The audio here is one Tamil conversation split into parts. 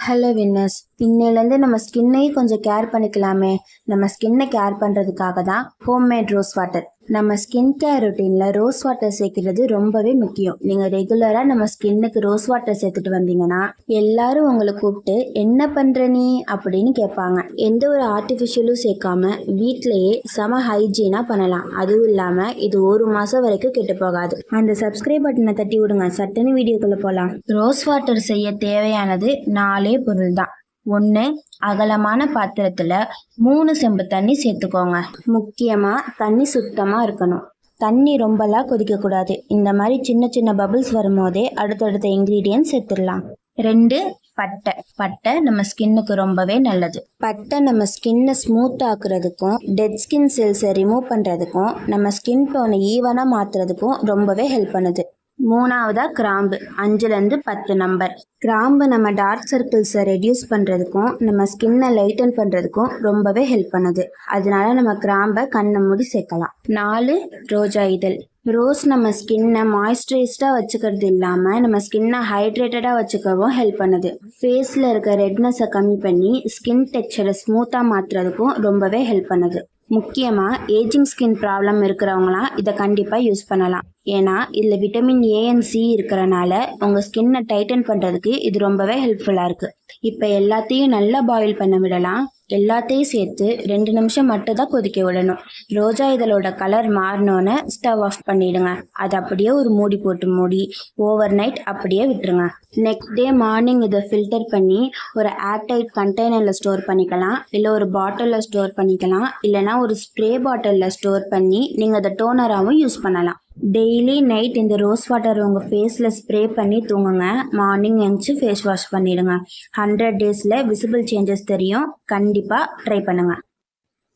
ஹலோ வின்னர்ஸ் இன்னையிலேருந்து நம்ம ஸ்கின்னையும் கொஞ்சம் கேர் பண்ணிக்கலாமே. நம்ம ஸ்கின்னை கேர் பண்ணுறதுக்காக தான் ஹோம்மேட் ரோஸ் வாட்டர் நம்ம ஸ்கின் கேர் ரொட்டீனில் ரோஸ் வாட்டர் சேர்க்கிறது ரொம்பவே முக்கியம். நீங்கள் ரெகுலராக நம்ம ஸ்கின்னுக்கு ரோஸ் வாட்டர் சேர்த்துட்டு வந்தீங்கன்னா எல்லாரும் உங்களை கூப்பிட்டு என்ன பண்ணுற நீ? அப்படின்னு கேட்பாங்க. எந்த ஒரு ஆர்டிஃபிஷியலும் சேர்க்காம வீட்டிலையே செம ஹைஜீனாக பண்ணலாம். அதுவும் இல்லாமல் இது ஒரு மாதம் வரைக்கும் கெட்டு போகாது. அந்த சப்ஸ்கிரைப் பட்டனை தட்டி விடுங்க. சட்டுன்னு வீடியோக்குள்ளே போகலாம் ரோஸ் வாட்டர் செய்ய தேவையானது நாலே பொருள் தான். ஒன்று அகலமான பாத்திரத்தில் மூணு செம்பு தண்ணி சேர்த்துக்கோங்க. முக்கியமாக தண்ணி சுத்தமாக இருக்கணும். தண்ணி ரொம்பலாம் கொதிக்கக்கூடாது இந்த மாதிரி சின்ன சின்ன பபிள்ஸ் வரும்போதே அடுத்தடுத்த இன்க்ரீடியன்ட் சேர்த்துடலாம். ரெண்டு பட்டை. பட்டை நம்ம ஸ்கின்னுக்கு ரொம்பவே நல்லது. பட்டை நம்ம ஸ்கின்னை ஸ்மூத் ஆக்குறதுக்கும் டெட் ஸ்கின் செல்ஸை ரிமூவ் பண்ணுறதுக்கும் நம்ம ஸ்கின் டோனை ஈவனாக மாற்றுறதுக்கும் ரொம்பவே ஹெல்ப் பண்ணுது. மூணாவதாக கிராம்பு. அஞ்சுலேருந்து பத்து நம்பர் கிராம்பு நம்ம டார்க் சர்க்கிள்ஸை ரெடியூஸ் பண்ணுறதுக்கும் நம்ம ஸ்கின்னை லைட்டன் பண்ணுறதுக்கும் ரொம்பவே ஹெல்ப் பண்ணுது. அதனால நம்ம கிராம்பை கண்ணை மூடி சேர்க்கலாம். நாலு ரோஜா இதழ். ரோஸ் நம்ம ஸ்கின்னை மாய்ஸ்சரைஸ்டாக வச்சுக்கிறது இல்லாமல் நம்ம ஸ்கின்னை ஹைட்ரேட்டடாக வச்சுக்கவும் ஹெல்ப் பண்ணுது. ஃபேஸில் இருக்க ரெட்னஸை கம்மி பண்ணி ஸ்கின் டெக்ஸ்சரை ஸ்மூத்தாக மாற்றுறதுக்கும் ரொம்பவே ஹெல்ப் பண்ணுது. முக்கியமாக ஏஜிங் ஸ்கின் ப்ராப்ளம் இருக்கிறவங்களாம் இதை கண்டிப்பாக யூஸ் பண்ணலாம். ஏன்னா இதில் விட்டமின் ஏஎன் சி இருக்கிறனால உங்கள் ஸ்கின்னை டைட்டன் பண்ணுறதுக்கு இது ரொம்பவே ஹெல்ப்ஃபுல்லாக இருக்குது இப்போ எல்லாத்தையும் நல்லா பாயில் பண்ண விடலாம். எல்லாத்தையும் சேர்த்து ரெண்டு நிமிஷம் மட்டும் தான் கொதிக்க விடணும். ரோஜா இதழோட கலர் மாறினோன்னு ஸ்டவ் ஆஃப் பண்ணிவிடுங்க அதை அப்படியே ஒரு மூடி போட்டு மூடி ஓவர் நைட் அப்படியே விட்டுருங்க. நெக்ஸ்ட் டே மார்னிங் இதை ஃபில்டர் பண்ணி ஒரு ஏர்டைட் கண்டெய்னரில் ஸ்டோர் பண்ணிக்கலாம். இல்லை ஒரு பாட்டிலில் ஸ்டோர் பண்ணிக்கலாம். இல்லைனா ஒரு ஸ்ப்ரே பாட்டிலில் ஸ்டோர் பண்ணி நீங்கள் அதை டோனராகவும் யூஸ் பண்ணலாம். டெய்லி நைட் இந்த ரோஸ் வாட்டர் உங்கள் ஃபேஸில் ஸ்ப்ரே பண்ணி தூங்குங்க. மார்னிங் எழுந்துச்சு ஃபேஸ் வாஷ் பண்ணிவிடுங்க ஹண்ட்ரட் டேஸில் விசிபிள் சேஞ்சஸ் தெரியும். கண்டிப்பாக ட்ரை பண்ணுங்கள்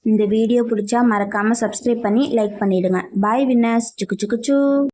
இந்த வீடியோ பிடிச்சா மறக்காமல் சப்ஸ்கிரைப் பண்ணி லைக் பண்ணிவிடுங்க பாய் வின்னர்ஸ் சுக்கு சுக்கு சூ.